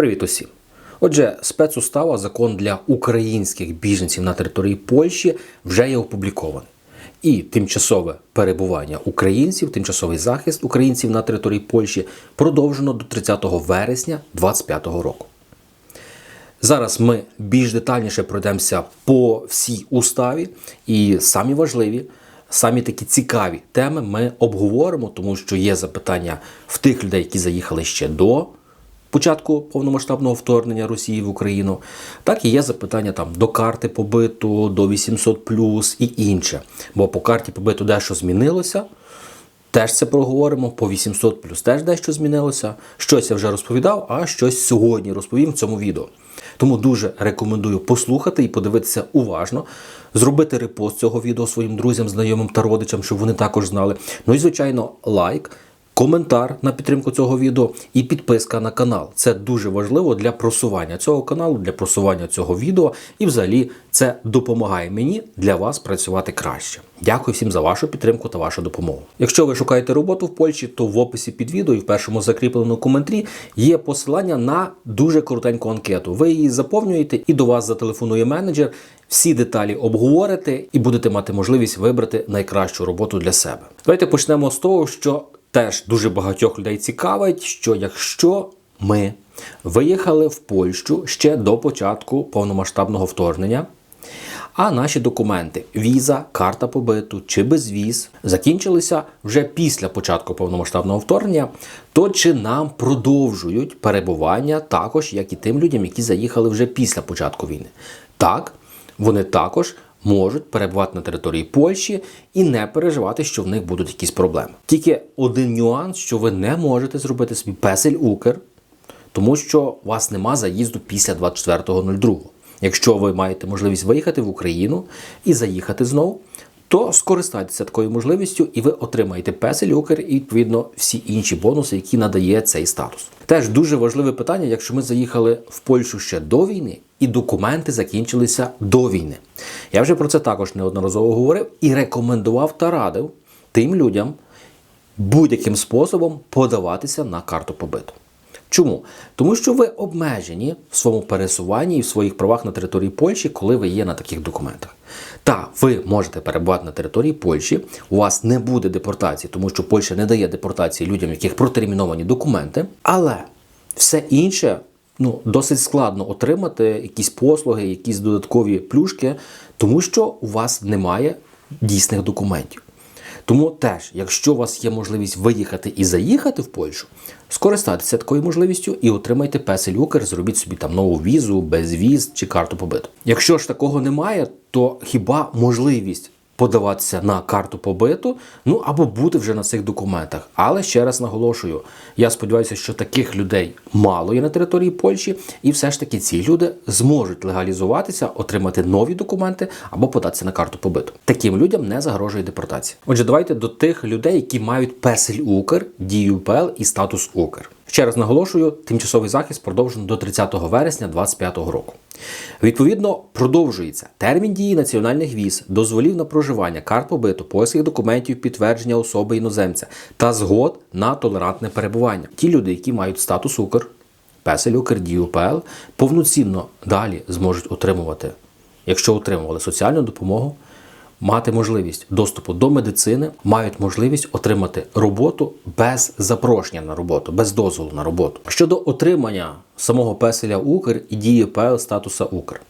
Привіт усім! Отже, спецустава закон для українських біженців на території Польщі вже є опублікований. І тимчасове перебування українців, тимчасовий захист українців на території Польщі продовжено до 30 вересня 2025 року. Зараз ми більш детальніше пройдемося по всій уставі, і самі важливі, самі такі цікаві теми ми обговоримо, тому що є запитання в тих людей, які заїхали ще до початку повномасштабного вторгнення Росії в Україну, так і є запитання там до карти побиту, до 800 і інше. Бо по карті побиту дещо змінилося. Теж це проговоримо по 800 плюс теж дещо змінилося. Щось я вже розповідав, а щось сьогодні розповім в цьому відео. Тому дуже рекомендую послухати і подивитися уважно, зробити репост цього відео своїм друзям, знайомим та родичам, щоб вони також знали. Ну і звичайно, лайк. Коментар на підтримку цього відео і підписка на канал. Це дуже важливо для просування цього каналу, для просування цього відео. І взагалі це допомагає мені для вас працювати краще. Дякую всім за вашу підтримку та вашу допомогу. Якщо ви шукаєте роботу в Польщі, то в описі під відео і в першому закріпленому коментарі є посилання на дуже коротеньку анкету. Ви її заповнюєте і до вас зателефонує менеджер. Всі деталі обговорите і будете мати можливість вибрати найкращу роботу для себе. Давайте почнемо з того, що теж дуже багатьох людей цікавить, що якщо ми виїхали в Польщу ще до початку повномасштабного вторгнення, а наші документи віза, карта побиту чи безвіз закінчилися вже після початку повномасштабного вторгнення, то чи нам продовжують перебування також, як і тим людям, які заїхали вже після початку війни? Так, вони також можуть перебувати на території Польщі і не переживати, що в них будуть якісь проблеми. Тільки один нюанс, що ви не можете зробити собі песель Укр, тому що у вас нема заїзду після 24.02. Якщо ви маєте можливість виїхати в Україну і заїхати знову, то скористайтеся такою можливістю, і ви отримаєте песель Укр і відповідно всі інші бонуси, які надає цей статус. Теж дуже важливе питання, якщо ми заїхали в Польщу ще до війни, і документи закінчилися до війни. Я вже про це також неодноразово говорив і рекомендував та радив тим людям будь-яким способом подаватися на карту побиту. Чому? Тому що ви обмежені в своєму пересуванні і в своїх правах на території Польщі, коли ви є на таких документах. Та ви можете перебувати на території Польщі, у вас не буде депортації, тому що Польща не дає депортації людям, яких протерміновані документи, але все інше ну, досить складно отримати якісь послуги, якісь додаткові плюшки, тому що у вас немає дійсних документів. Тому теж, якщо у вас є можливість виїхати і заїхати в Польщу, скористайтеся такою можливістю і отримайте песель Укр, зробіть собі там нову візу, безвіз чи карту побиту. Якщо ж такого немає, то хіба можливість подаватися на карту побиту, ну або бути вже на цих документах. Але ще раз наголошую: я сподіваюся, що таких людей мало є на території Польщі, і все ж таки ці люди зможуть легалізуватися, отримати нові документи або податися на карту побиту. Таким людям не загрожує депортація. Отже, давайте до тих людей, які мають песель Укр, дію ПЛ і статус Укр. Ще раз наголошую, тимчасовий захист продовжено до 30 вересня 2025 року. Відповідно, продовжується термін дії національних віз, дозволів на проживання, карт побиту, польських документів, підтвердження особи іноземця та згод на толерантне перебування. Ті люди, які мають статус Укр, Песель Укр, ДІУПЛ, повноцінно далі зможуть отримувати, якщо отримували соціальну допомогу мати можливість доступу до медицини, мають можливість отримати роботу без запрошення на роботу, без дозволу на роботу. Щодо отримання самого песеля Укр і дії ПЛ статуса Укр.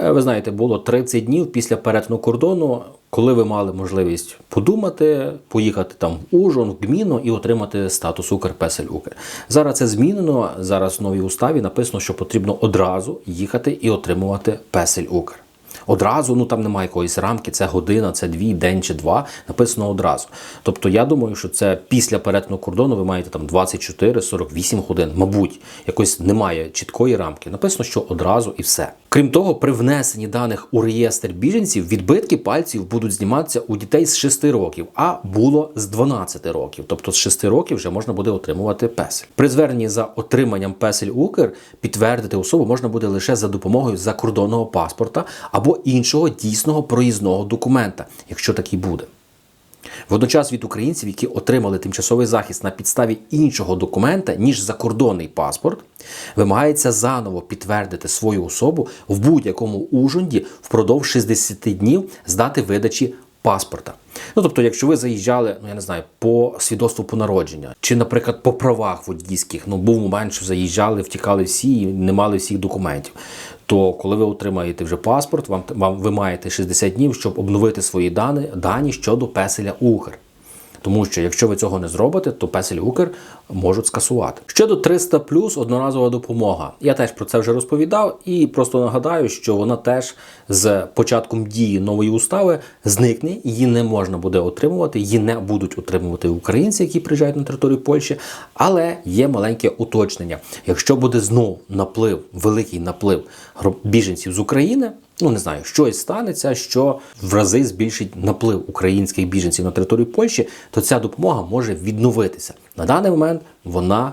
Е, ви знаєте, було 30 днів після перетину кордону, коли ви мали можливість подумати, поїхати там в Ужон, в Гміну і отримати статус Укр, Песель Укр. Зараз це змінено. Зараз в новій уставі написано, що потрібно одразу їхати і отримувати Песель Укр. Одразу, ну там немає якоїсь рамки, це година, це дві, день чи два. Написано одразу. Тобто я думаю, що це після перетину кордону ви маєте там 24-48 годин. Мабуть, якось немає чіткої рамки. Написано, що одразу і все. Крім того, при внесенні даних у реєстр біженців відбитки пальців будуть зніматися у дітей з 6 років, а було з 12 років. Тобто з 6 років вже можна буде отримувати песель. При зверненні за отриманням песель Укр підтвердити особу можна буде лише за допомогою закордонного паспорта або іншого дійсного проїзного документа, якщо такий буде. Водночас від українців, які отримали тимчасовий захист на підставі іншого документа, ніж закордонний паспорт, вимагається заново підтвердити свою особу в будь-якому ужонді впродовж 60 днів з дати видачі паспорта. Ну тобто, якщо ви заїжджали, ну я не знаю, по свідоцтву по народження, чи, наприклад, по правах водійських, ну був момент, що заїжджали, втікали всі і не мали всіх документів. То коли ви отримаєте вже паспорт, вам, вам ви маєте 60 днів, щоб обновити свої дані, дані щодо песеля Укр. Тому що якщо ви цього не зробите, то песель Укр можуть скасувати. Щодо 300 плюс одноразова допомога. Я теж про це вже розповідав і просто нагадаю, що вона теж з початком дії нової устави зникне, її не можна буде отримувати, її не будуть отримувати українці, які приїжджають на територію Польщі. Але є маленьке уточнення. Якщо буде знов наплив, великий наплив біженців з України. Ну, не знаю, щось станеться, що в рази збільшить наплив українських біженців на територію Польщі, то ця допомога може відновитися. На даний момент вона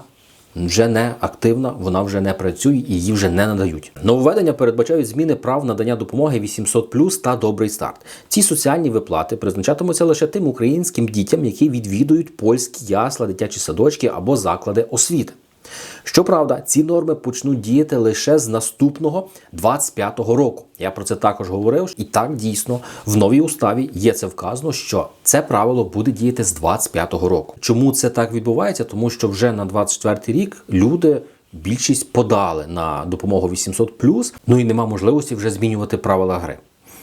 вже не активна, вона вже не працює і її вже не надають. Нововведення передбачають зміни прав надання допомоги 800 та добрий старт. Ці соціальні виплати призначатимуться лише тим українським дітям, які відвідують польські ясла, дитячі садочки або заклади освіти. Щоправда, ці норми почнуть діяти лише з наступного 25-го року. Я про це також говорив. І так дійсно в новій уставі є це вказано, що це правило буде діяти з 25-го року. Чому це так відбувається? Тому що вже на 24-й рік люди. Більшість подали на допомогу 800+, ну і нема можливості вже змінювати правила гри.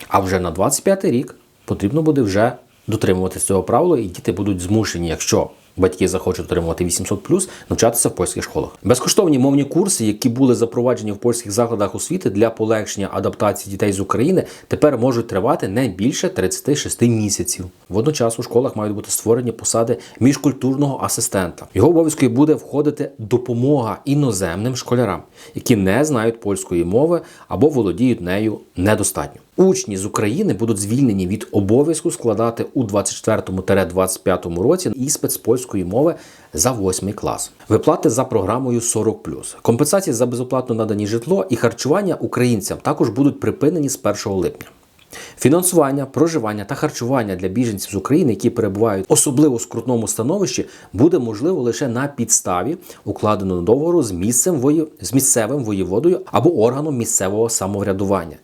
А вже на 25-й рік потрібно буде вже дотримуватися цього правила, і діти будуть змушені, якщо батьки захочуть отримувати 800+, навчатися в польських школах. Безкоштовні мовні курси, які були запроваджені в польських закладах освіти для полегшення адаптації дітей з України, тепер можуть тривати не більше 36 місяців. Водночас у школах мають бути створені посади міжкультурного асистента. Його обов'язки буде входити допомога іноземним школярам, які не знають польської мови або володіють нею недостатньо. Учні з України будуть звільнені від обов'язку складати у 24-25 році іспит з польської мови за 8 клас. Виплати за програмою 40+. Компенсації за безоплатно надані житло і харчування українцям також будуть припинені з 1 липня. Фінансування, проживання та харчування для біженців з України, які перебувають в особливо скрутному становищі, буде можливо лише на підставі укладеного договору з місцем вої... з місцевим воєводою або органом місцевого самоврядування.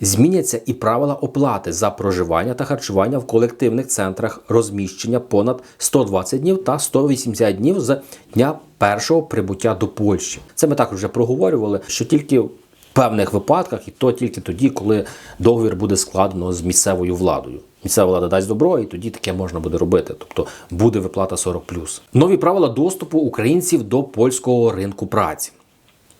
Зміняться і правила оплати за проживання та харчування в колективних центрах розміщення понад 120 днів та 180 днів з дня першого прибуття до Польщі. Це ми також вже проговорювали, що тільки певних випадках, і то тільки тоді, коли договір буде складено з місцевою владою. Місцева влада дасть добро, і тоді таке можна буде робити. Тобто буде виплата 40+. Нові правила доступу українців до польського ринку праці.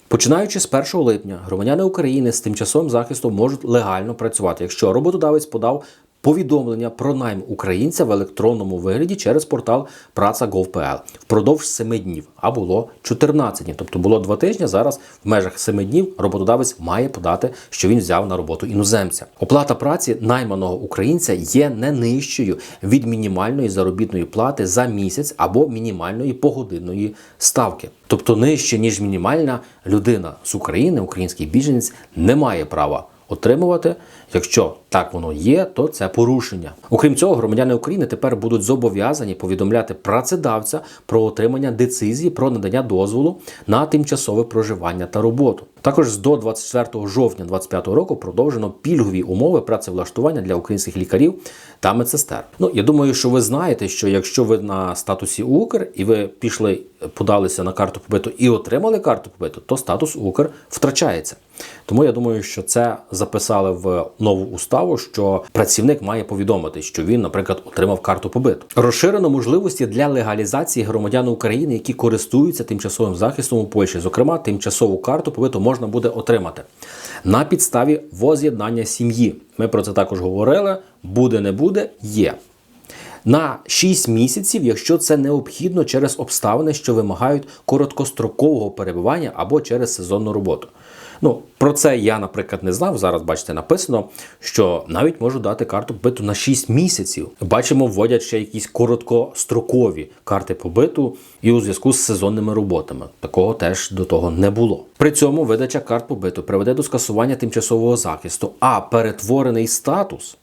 Починаючи з 1 липня, громадяни України з тимчасовим захистом можуть легально працювати, якщо роботодавець подав повідомлення про найм українця в електронному вигляді через портал Praca.gov.pl впродовж 7 днів, а було 14 днів. Тобто було 2 тижні. Зараз в межах 7 днів роботодавець має подати, що він взяв на роботу іноземця. Оплата праці найманого українця є не нижчою від мінімальної заробітної плати за місяць або мінімальної погодинної ставки. Тобто нижче ніж мінімальна людина з України, український біженець, не має права отримувати. Якщо так воно є, то це порушення. Окрім цього, громадяни України тепер будуть зобов'язані повідомляти працедавця про отримання децизії про надання дозволу на тимчасове проживання та роботу. Також до 24 жовтня 2025 року продовжено пільгові умови працевлаштування для українських лікарів та медсестер. Ну я думаю, що ви знаєте, що якщо ви на статусі Укр і ви пішли, подалися на карту побиту і отримали карту побиту, то статус Укр втрачається. Тому я думаю, що це записали в нову уставу, що працівник має повідомити, що він, наприклад, отримав карту побиту. Розширено можливості для легалізації громадян України, які користуються тимчасовим захистом у Польщі. Зокрема, тимчасову карту побиту можна буде отримати на підставі воз'єднання сім'ї. Ми про це також говорили. Буде, не буде, є. На 6 місяців, якщо це необхідно через обставини, що вимагають короткострокового перебування або через сезонну роботу. Ну, про це я, наприклад, не знав. Зараз, бачите, написано, що навіть можу дати карту побиту на 6 місяців. Бачимо, вводять ще якісь короткострокові карти побиту і у зв'язку з сезонними роботами. Такого теж до того не було. При цьому видача карт побиту приведе до скасування тимчасового захисту, а перетворений статус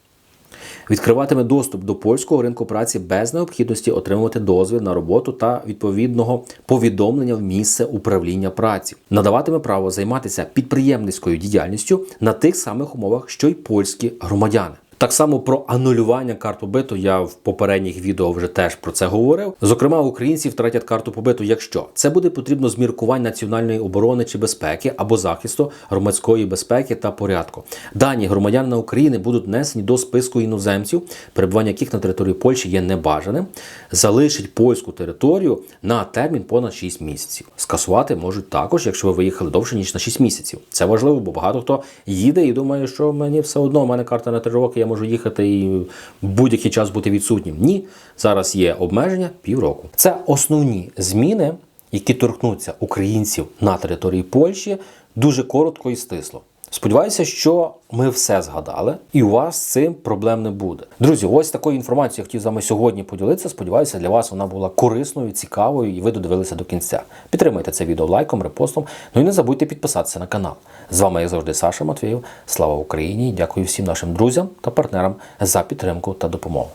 відкриватиме доступ до польського ринку праці без необхідності отримувати дозвіл на роботу та відповідного повідомлення в місце управління праці, надаватиме право займатися підприємницькою діяльністю на тих самих умовах, що й польські громадяни. Так само про анулювання карт побиту я в попередніх відео вже теж про це говорив. Зокрема, українці втратять карту побиту, якщо це буде потрібно з міркувань національної оборони чи безпеки або захисту громадської безпеки та порядку. Дані громадянина України будуть внесені до списку іноземців, перебування яких на території Польщі є небажаним, залишить польську територію на термін понад 6 місяців. Скасувати можуть також, якщо ви виїхали довше ніж на 6 місяців. Це важливо, бо багато хто їде і думає, що мені все одно, у мене карта на 3 роки, можу їхати і будь-який час бути відсутнім. Ні, зараз є обмеження півроку. Це основні зміни, які торкнуться українців на території Польщі, дуже коротко і стисло. Сподіваюся, що ми все згадали, і у вас з цим проблем не буде. Друзі, ось такою інформацією я хотів з вами сьогодні поділитися. Сподіваюся, для вас вона була корисною, цікавою, і ви додивилися до кінця. Підтримайте це відео лайком, репостом. Ну і не забудьте підписатися на канал. З вами, як завжди, Саша Матвєєв. Слава Україні! Дякую всім нашим друзям та партнерам за підтримку та допомогу.